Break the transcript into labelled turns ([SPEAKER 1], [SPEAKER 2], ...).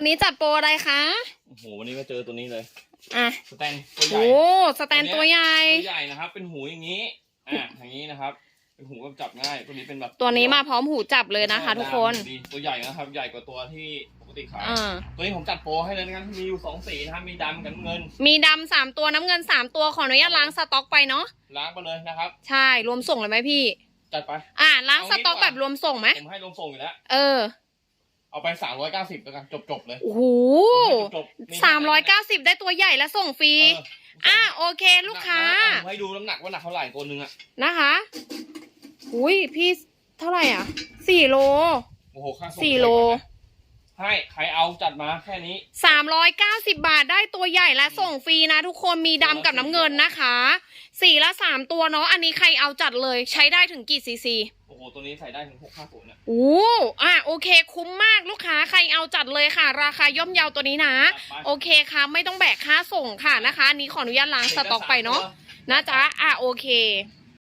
[SPEAKER 1] วันนี้จัดโปรอะไรคะ
[SPEAKER 2] โอ้โหวันนี้ก็เจอตัวนี้เลย
[SPEAKER 1] อะ
[SPEAKER 2] สแตนตัวใหญ่
[SPEAKER 1] โอ้สแตนตัวใหญ่
[SPEAKER 2] ตัวใหญ่นะครับ เป็นหูอย่างนี้อะอย่างนี้นะครับ เป็นหูก็จับง่าย ตัวนี้เป็นแบบ
[SPEAKER 1] ตัวนี้มาพร้อมหูจับเลยนะคะ ทุกคน
[SPEAKER 2] ดีตัวใหญ่นะครับ ใหญ่กว่าตัวที่ปกติขาย
[SPEAKER 1] อ่า
[SPEAKER 2] ตัวนี้ผมจัดโปรให้เลยนะครับมีอยู่สองสีนะครับมีดำกับน้ำเงิน
[SPEAKER 1] มีดำสามตัวน้ำเงินสามตัวขออนุญาตล้างสต็อกไปเนาะ
[SPEAKER 2] ล้างไปเลยนะครับ
[SPEAKER 1] ใช่รวมส่งเลยไหมพี่
[SPEAKER 2] จัดไป
[SPEAKER 1] อ่าล้างสต็อก
[SPEAKER 2] เอางี้ดีกว่า
[SPEAKER 1] แบบรวมส่งไหม
[SPEAKER 2] ผมให้ลงส่งอยู่แล้ว
[SPEAKER 1] เออ
[SPEAKER 2] เอาไปสามร้อยเก้าสิบแล้วกันจบๆเลย
[SPEAKER 1] โอ้โห
[SPEAKER 2] จบๆนี่
[SPEAKER 1] สามร้อยเก้าสิบได้ตัวใหญ่และส่งฟรี
[SPEAKER 2] เออ
[SPEAKER 1] อะโอเคลูกค้า
[SPEAKER 2] ผมให้ดูน้ำหนักว่าหนักเท่าไหร่ตัวหนึงอะ
[SPEAKER 1] นะคะอุ้ยพี่เท่าไหร่อะสี่โล
[SPEAKER 2] โอ้โหค่าส่ง
[SPEAKER 1] สี่โล
[SPEAKER 2] ให้ใครเอาจัดมาแค่นี้
[SPEAKER 1] สามร้อยเก้าสิบาทได้ตัวใหญ่และส่งฟรีนะทุกคนมีดำกับน้ำเงินนะคะสี่ละสามตัวเนาะอันนี้ใครเอาจัดเลยใช้ได้ถึงกี่ซีซี
[SPEAKER 2] โอ้โห ตัวนี้ใส่ได้ถึงหกห้าศูนย์เนี่ย
[SPEAKER 1] โอ้อะโอเค คุ้มมากลูกค้าใครเอาจัดเลยค่ะ ราคาย่อมเยาตัวนี้นะ
[SPEAKER 2] จัดไป
[SPEAKER 1] โอเคค่ะไม่ต้องแบกค่าส่งค่ะนะคะอันนี้ขออนุญาตล้างสต็อกไปเนาะนะจ๊ะอะโอเค
[SPEAKER 2] ค